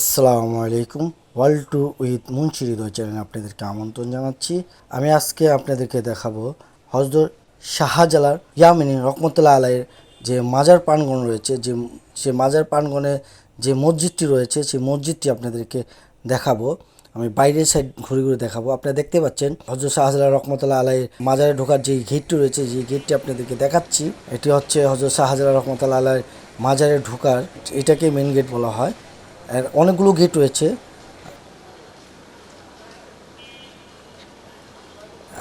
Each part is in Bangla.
আসসালামু আলাইকুম world two with Munshi Hriday চ্যানেলে আপনাদেরকে আমন্ত্রণ জানাচ্ছি। আমি আজকে আপনাদেরকে দেখাবো হজরত শাহজালাল ইয়ামিনী রহমতুল্লাহ আলাইয়ের যে মাজার প্রাঙ্গণ রয়েছে, যে, সে মাজার প্রাঙ্গণে যে মসজিদটি রয়েছে, সেই মসজিদটি আপনাদেরকে দেখাবো। আমি বাইরের সাইড ঘুরে ঘুরে দেখাবো। আপনারা দেখতে পাচ্ছেন হজরত শাহজালাল রহমতুল্লাহ আলাইয়ের মাজারে ঢোকার যে গেটটি রয়েছে যে গেটটি আপনাদেরকে দেখাচ্ছি। এটি হচ্ছে হজরত শাহজালাল রহমতুল্লাহ আলাইয়ের মাজারে ঢোকার, এটাকে মেন গেট বলা হয়। অনেকগুলো গেট রয়েছে।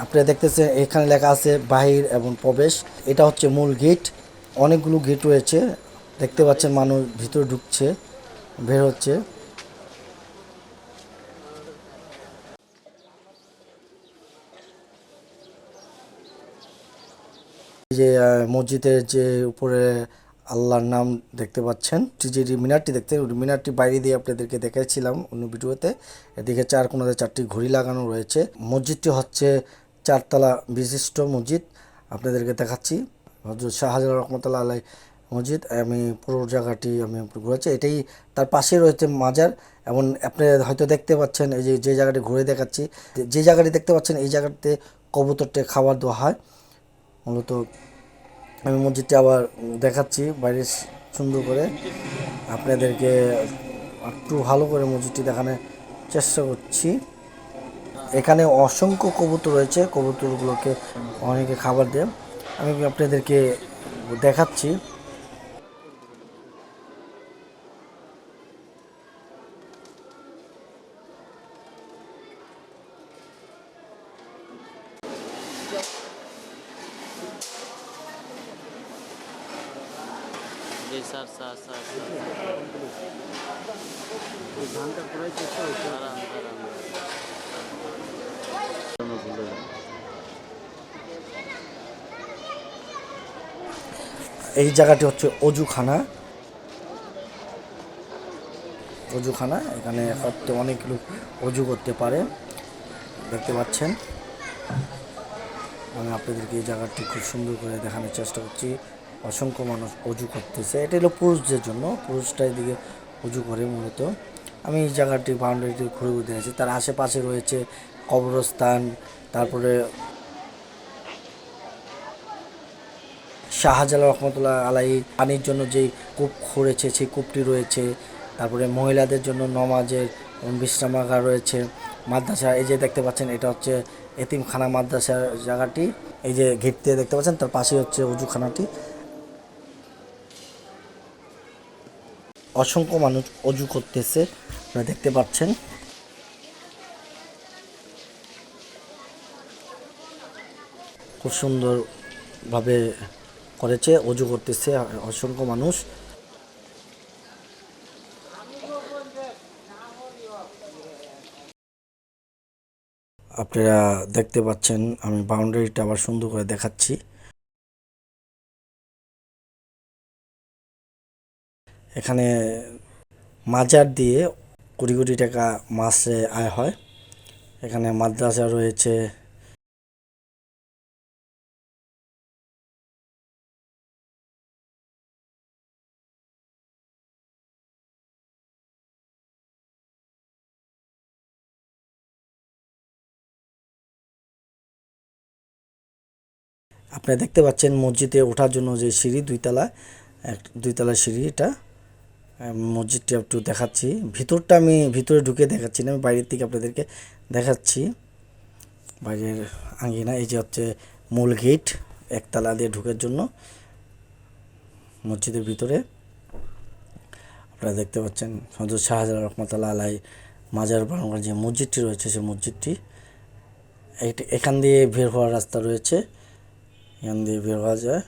আপনারা দেখতেছেন এখানে লেখা আছে বাহির এবং প্রবেশ। এটা হচ্ছে মূল গেট অনেকগুলো গেট রয়েছে। দেখতে পাচ্ছেন মানুষ ভিতরে ঢুকছে, বের হচ্ছে। যে মসজিদের যে উপরে আল্লাহর নাম দেখতে পাচ্ছেন। যে মিনারটি দেখতে মিনারটি বাইরে দিয়ে আপনাদেরকে দেখাচ্ছিলাম অন্য ভিডিওতে। এদিকে চার কোনাতে চারটি ঘড়ি লাগানো রয়েছে। মসজিদটি হচ্ছে চারতলা বিশিষ্ট মসজিদ। আপনাদেরকে দেখাচ্ছি। হজরত শাহজালাল রহমতুল্লাহ আলাই মসজিদ। আমি পুরো জায়গাটি আমি ঘুরেছি। এটাই তার পাশে রয়েছে মাজার। এমন আপনি হয়তো দেখতে পাচ্ছেন, এই যে যে জায়গাটি ঘুরে দেখাচ্ছি যে জায়গাটি দেখতে পাচ্ছেন, এই জায়গাটিতে কবুতরকে খাবার দেওয়া হয়। মূলত আমি মসজিদটি আবার দেখাচ্ছি, বাইরে সুন্দর করে। আপনাদেরকে একটু ভালো করে মসজিদটি দেখানোর চেষ্টা করছি। এখানে অসংখ্য কবুতর রয়েছে, কবুতরগুলোকে অনেকে খাবার দেয়। আমি আপনাদেরকে দেখাচ্ছি। Sir sir sir. এই জায়গাটি হচ্ছে অজুখানা। অজুখানা, এখানে হয়তো অনেক লোক অজু করতে পারে, দেখতে পাচ্ছেন। আমি আপনাদেরকে এই জায়গাটি খুব সুন্দর করে দেখানোর চেষ্টা করছি। অসংখ্য মানুষ অজু করতেছে। এটা হলো পুরুষদের জন্য। পুরুষটা এদিকে অজু করে মূলত। আমি এই জায়গাটি, বাউন্ডারিটি ঘুরে ঘুরে দেখেছি। তার আশেপাশে রয়েছে কবরস্থান, তারপরে শাহজালাল রহমতুল্লাহ আলাই পানির জন্য যেই কূপ খুঁড়েছে, সেই কূপটি রয়েছে। তারপরে মহিলাদের জন্য নমাজের বিশ্রামাগার রয়েছে। মাদ্রাসা, এই যে দেখতে পাচ্ছেন, এটা হচ্ছে এতিমখানা মাদ্রাসার জায়গাটি। এই যে দিয়ে দেখতে পাচ্ছেন, তার পাশে হচ্ছে অজুখানাটি। অসংখ্য মানুষ অজু করতেছে, আপনারা দেখতে পাচ্ছেন। খুব সুন্দরভাবে করেছে, অজু করতেছে অসংখ্য মানুষ। আপনারা দেখতে পাচ্ছেন, আমি বাউন্ডারিটা আবার সুন্দর করে দেখাচ্ছি। এখানে মাজার দিয়ে কোটি কোটি টাকা মাসে আয় হয়। এখানে মাদ্রাসা রয়েছে। আপনারা দেখতে পাচ্ছেন মসজিদে ওঠার জন্য যে সিঁড়ি, দুইতলা, এক, দুইতলা সিঁড়ি এটা মসজিদটা একটু দেখাচ্ছি। ভিতরটা আমি, ভিতরে ঢুকে দেখাচ্ছি না, আমি বাইরের থেকে আপনাদেরকে দেখাচ্ছি। বাইরের আঙ্গিনা, এই যে হচ্ছে মূল গেট, একতলা দিয়ে ঢুকের জন্য মসজিদের ভিতরে। আপনারা দেখতে পাচ্ছেন হজরত শাহজালাল রহমতুল্লাহ আলাই মাজার বাংলার যে মসজিদটি রয়েছে, সেই মসজিদটি। এখান দিয়ে বের হওয়ার রাস্তা রয়েছে। এখান দিয়ে বের হওয়া যায়।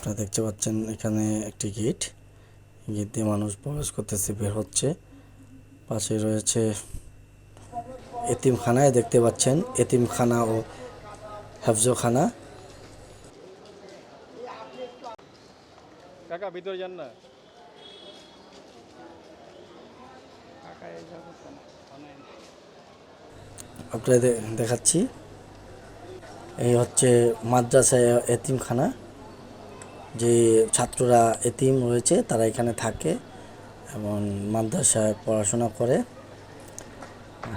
আপনারা দেখতে পাচ্ছেন এখানে একটি গেট। গেট দিয়ে মানুষ প্রবেশ করতেছে বের হচ্ছে। পাশে রয়েছে এতিমখানায় দেখতে পাচ্ছেন এতিমখানা ও হেফজখানা। কাকা ভিতরে যান না। আপনাদের দেখাচ্ছি। এই হচ্ছে মাদ্রাসা এতিমখানা। যে ছাত্ররা এতিম রয়েছে, তারা এখানে থাকে এবং মাদ্রাসায় পড়াশোনা করে।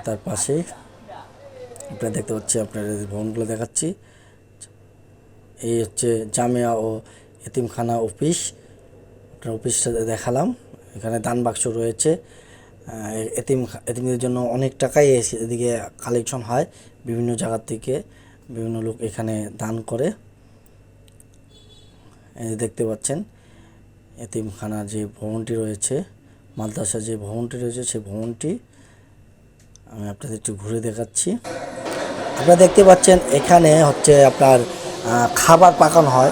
তার পাশেই আপনারা দেখতে পাচ্ছি, আপনাদের ভবনগুলো দেখাচ্ছি। এই হচ্ছে জামিয়া ও এতিমখানা অফিস। আপনার অফিসটা দেখালাম। এখানে দান বাক্স রয়েছে। এতিম, এতিমদের জন্য অনেক টাকাই এদিকে কালেকশন হয়। বিভিন্ন জায়গার থেকে বিভিন্ন লোক এখানে দান করে। দেখতে পাচ্ছেন। এতিমখানা যে ভবনটি রয়েছে, মাদ্রাসা যে ভবনটি রয়েছে সেই ভবনটি আমি আপনাদের একটু ঘুরে দেখাচ্ছি। আপনারা দেখতে পাচ্ছেন, এখানে হচ্ছে আপনার খাবার পাকানো হয়।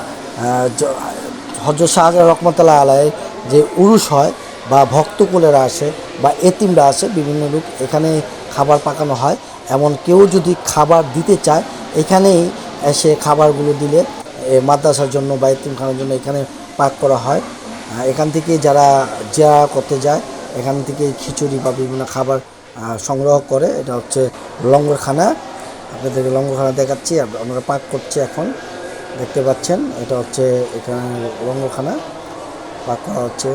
হজরত শাহজাহ রহমতুল্লাহ আলায় যে উরুষ হয় বা ভক্তকুলেরা আসে বা এতিমরা আসে, বিভিন্ন লোক এখানে খাবার পাকানো হয়। এমন কেউ যদি খাবার দিতে চায়, এখানেই এসে খাবারগুলো দিলে মাদ্রাসার জন্য বা এতিমখানার জন্য এখানে পাক করা হয়। এখান থেকে যারা জিয়া করতে যায়, এখান থেকে খিচুড়ি বা বিভিন্ন খাবার সংগ্রহ করে। এটা হচ্ছে লঙ্গরখানা। আপনাদেরকে লঙ্গরখানা দেখাচ্ছি আমরা পাক করছি এখন। দেখতে পাচ্ছেন, এটা হচ্ছে এখানে লঙ্গরখানা। পাক করা হচ্ছে।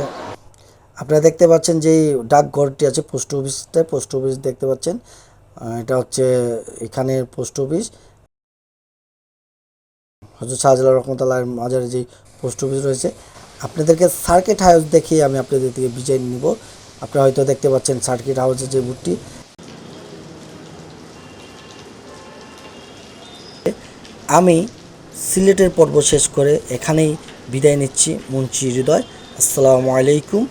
আপনারা দেখতে পাচ্ছেন যে ডাকঘরটি আছে পোস্ট অফিসটা পোস্ট অফিস দেখতে পাচ্ছেন। এটা হচ্ছে এখানে পোস্ট অফিস। হজরত শাহজালাল রহমতুল্লাহ মাজারে যে পোস্ট অফিস রয়েছে, আপনাদেরকে সার্কিট হাউস দেখিয়ে আমি আপনাদের থেকে বিজয় নিব। আপনারা হয়তো দেখতে পাচ্ছেন সার্কিট হাউসের যে বুটটি আমি সিলেটের পর্ব শেষ করে এখানেই বিদায় নিচ্ছি। মুন্সি হৃদয়, আসসালামু আলাইকুম।